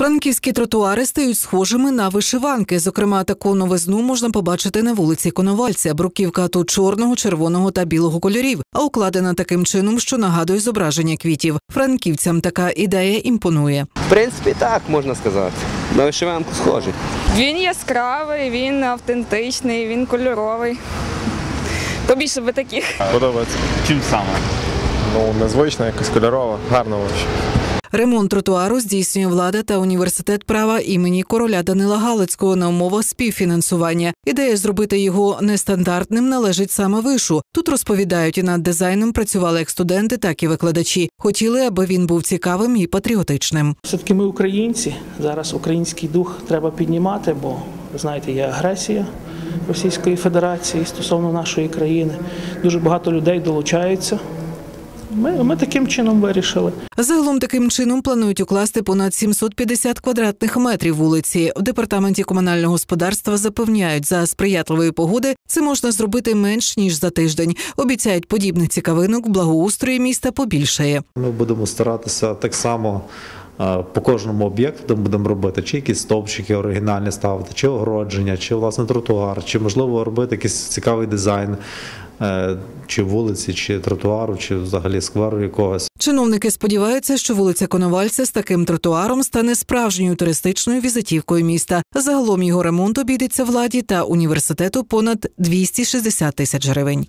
Франківські тротуари стають схожими на вишиванки. Зокрема, таку новизну можна побачити на вулиці Коновальця. Бруківка тут чорного, червоного та білого кольорів, а укладена таким чином, що нагадує зображення квітів. Франківцям така ідея імпонує. В принципі, так можна сказати. На вишиванку схожий. Він яскравий, він автентичний, він кольоровий. Побільше би таких. Подобається. Чим саме? Ну, незвично, якось кольорово, гарно вообще. Ремонт тротуару здійснює влада та університет права імені короля Данила Галицького на умовах співфінансування. Ідея зробити його нестандартним належить саме вишу. Тут розповідають і над дизайном працювали як студенти, так і викладачі. Хотіли, аби він був цікавим і патріотичним. Все-таки ми українці. Зараз український дух треба піднімати, бо знаєте, є агресія Російської Федерації стосовно нашої країни. Дуже багато людей долучаються. Ми, ми таким чином вирішили. Загалом таким чином планують укласти понад 750 квадратних метрів вулиці. В департаменті комунального господарства запевняють, за сприятливої погоди це можна зробити менш ніж за тиждень. Обіцяють подібних цікавинок благоустрої міста побільшає. Ми будемо старатися так само по кожному об'єкту будемо робити, чи якісь стовпчики оригінальні ставити, чи огородження, чи власне тротуар, чи можливо робити якийсь цікавий дизайн, е, чи вулиці, чи тротуару, чи взагалі скверу якогось. Чиновники сподіваються, що вулиця Коновальця з таким тротуаром стане справжньою туристичною візитівкою міста. Загалом його ремонт обійдеться владі та університету понад 260 тисяч гривень.